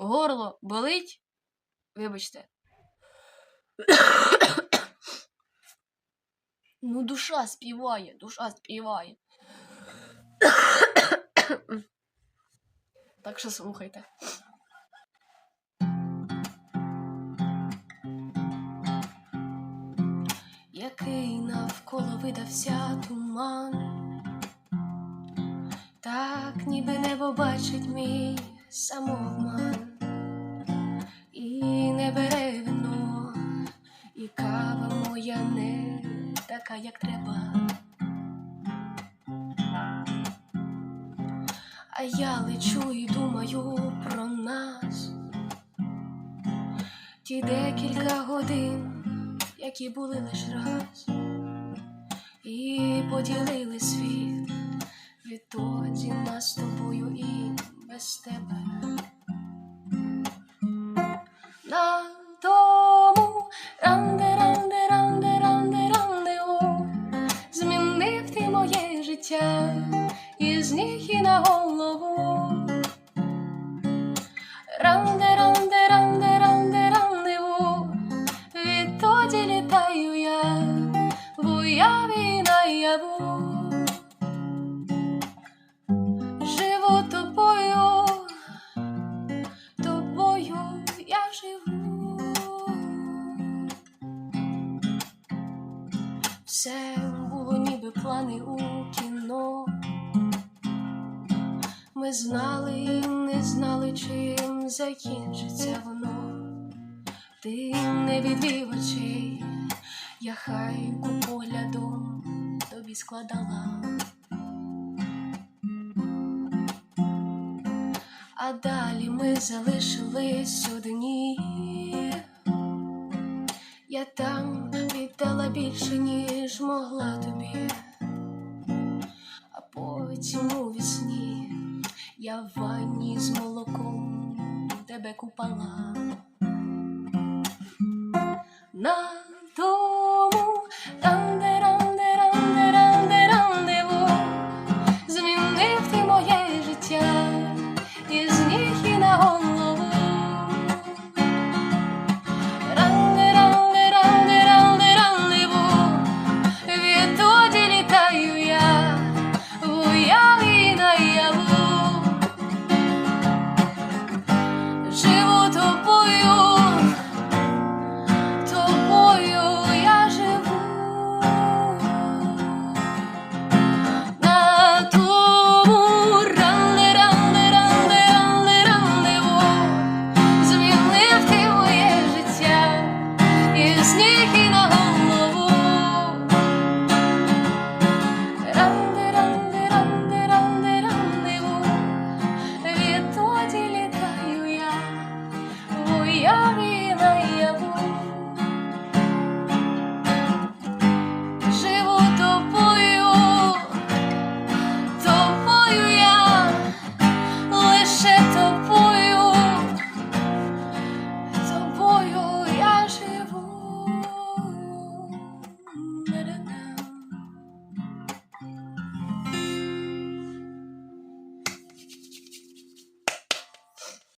Горло болить? Вибачте. ну, душа співає, душа співає. так що слухайте. Який навколо видався туман, так ніби небо бачить мій самообман, моя не така, як треба. А я лечу і думаю про нас ті декілька годин, які були лиш раз, і поділили світ відтоді нас з тобою і без тебе. Із ніг і на голову. Ранде, ранде, ранде, ранде, рандеву, відтоді літаю я в уяві наяву. Живу тобою, тобою я живу. Все було ніби плани у Ми знали і не знали, чим закінчиться воно. Ти не відвів очей, я хайку поглядом тобі складала. А далі ми залишились одні. Я там віддала більше, ніж могла тобі. А потім у вісні я в ванні з молоком тебе купала. На